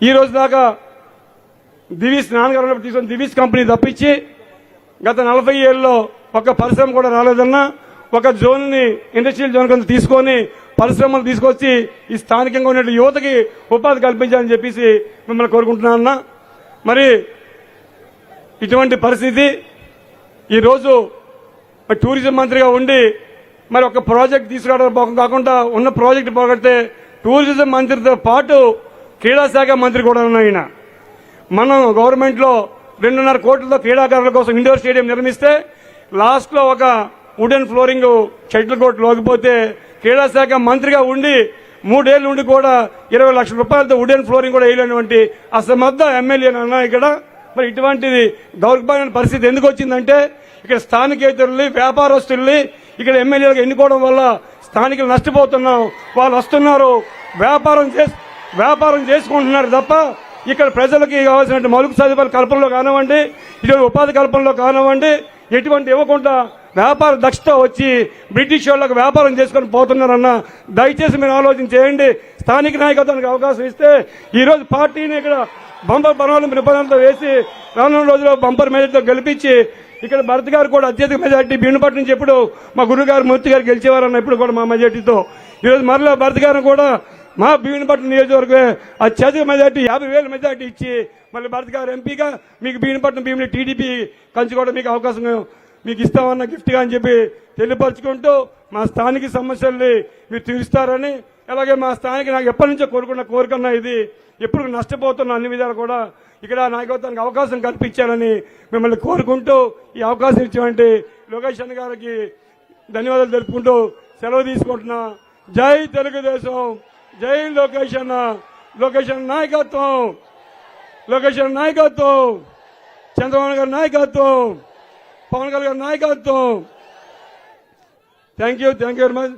ఈ రోజు దాకా దివీస్ నాన్నగారు తీసుకొని దివీస్ కంపెనీ తప్పించి గత నలభై ఏళ్ళలో ఒక పరిశ్రమ కూడా రాలేదన్నా ఒక జోన్ని ఇండస్ట్రియల్ జోన్ కింద తీసుకొని పరిశ్రమలు తీసుకొచ్చి ఈ స్థానికంగా ఉన్న యువతకి ఉపాధి కల్పించాలని చెప్పేసి మిమ్మల్ని కోరుకుంటున్నా మరి ఇటువంటి పరిస్థితి ఈరోజు మరి టూరిజం మంత్రిగా ఉండి మరి ఒక ప్రాజెక్ట్ తీసుకురావడం కాకుండా ఉన్న ప్రాజెక్ట్ పోగొడితే టూరిజం మంత్రితో పాటు క్రీడా శాఖ మంత్రి కూడా ఉన్న ఆయన మనం గవర్నమెంట్లో రెండున్నర కోట్లతో క్రీడాకారుల కోసం ఇండోర్ స్టేడియం నిర్మిస్తే లాస్ట్లో ఒక వుడెన్ ఫ్లోరింగ్ షటిల్ కోర్టు లోకిపోతే క్రీడా శాఖ మంత్రిగా ఉండి మూడేళ్ళు ఉండి కూడా ఇరవై లక్షల రూపాయలతో వుడెన్ ఫ్లోరింగ్ కూడా వేయలేనటువంటి అసమర్థ ఎమ్మెల్యే అన్నా ఇక్కడ. మరి ఇటువంటిది దౌర్భాగ్యమైన పరిస్థితి ఎందుకు వచ్చిందంటే ఇక్కడ స్థానికేతరుల్ని వ్యాపారస్తుల్ని ఇక్కడ ఎమ్మెల్యేలకు ఎన్నుకోవడం వల్ల స్థానికులు నష్టపోతున్నాం. వాళ్ళు వస్తున్నారు. వ్యాపారం చేసి వ్యాపారం చేసుకుంటున్నారు తప్ప ఇక్కడ ప్రజలకి కావాల్సిన మౌలిక సదుపాయాల కల్పనలో కానివ్వండి ఇటువంటి ఉపాధి కల్పనలో కానివ్వండి ఎటువంటి ఇవ్వకుండా వ్యాపార దక్షత వచ్చి బ్రిటిష్ వాళ్ళకు వ్యాపారం చేసుకొని పోతున్నారన్న దయచేసి మీరు ఆలోచన చేయండి. స్థానిక నాయకత్వానికి అవకాశం ఇస్తే ఈరోజు పార్టీని ఇక్కడ బంపర్ పనులు నిబంధనలతో వేసి రానున్న రోజుల్లో బంపర్ మెజార్టీతో గెలిపించి ఇక్కడ భరత్ గారు కూడా అత్యధిక మెజార్టీ భీముపట్నం నుంచి ఎప్పుడు మా గురుగారు మూర్తి గారు గెలిచేవారన్న ఇప్పుడు కూడా మా మెజార్టీతో. ఈరోజు మరలా భరత్ గారు కూడా మా భీముపట్నం ఆ అత్యధిక మెజార్టీ యాభై వేల మెజార్టీ ఇచ్చి మళ్ళీ భరత్ గారు ఎంపీగా మీకు భీముపట్నం భీముని టీడీపీ కంచుకోవడం మీకు అవకాశం మీకు ఇస్తామన్న గిఫ్ట్గా అని చెప్పి తెలియపరుచుకుంటూ మా స్థానిక సమస్యల్ని మీరు తీరుస్తారని అలాగే మా స్థానిక నాకు ఎప్పటి నుంచో కోరుకున్న కోరికన్నా ఇది. ఎప్పుడు నష్టపోతున్న అన్ని విధాలు కూడా ఇక్కడ నాయకత్వానికి అవకాశం కల్పించాలని మిమ్మల్ని కోరుకుంటూ ఈ అవకాశం ఇచ్చినటువంటి లోకేష్ అన్న గారికి ధన్యవాదాలు తెలుపుకుంటూ సెలవు తీసుకుంటున్నా. జై తెలుగుదేశం. జై లోకేష్ అన్న లోకేష్ అన్న నాయకత్వం లోకేష్ అన్న నాయకత్వం చంద్రబాబు గారి నాయకత్వం పవన్ కళ్యాణ్ గారి నాయకత్వం thank you thank you very much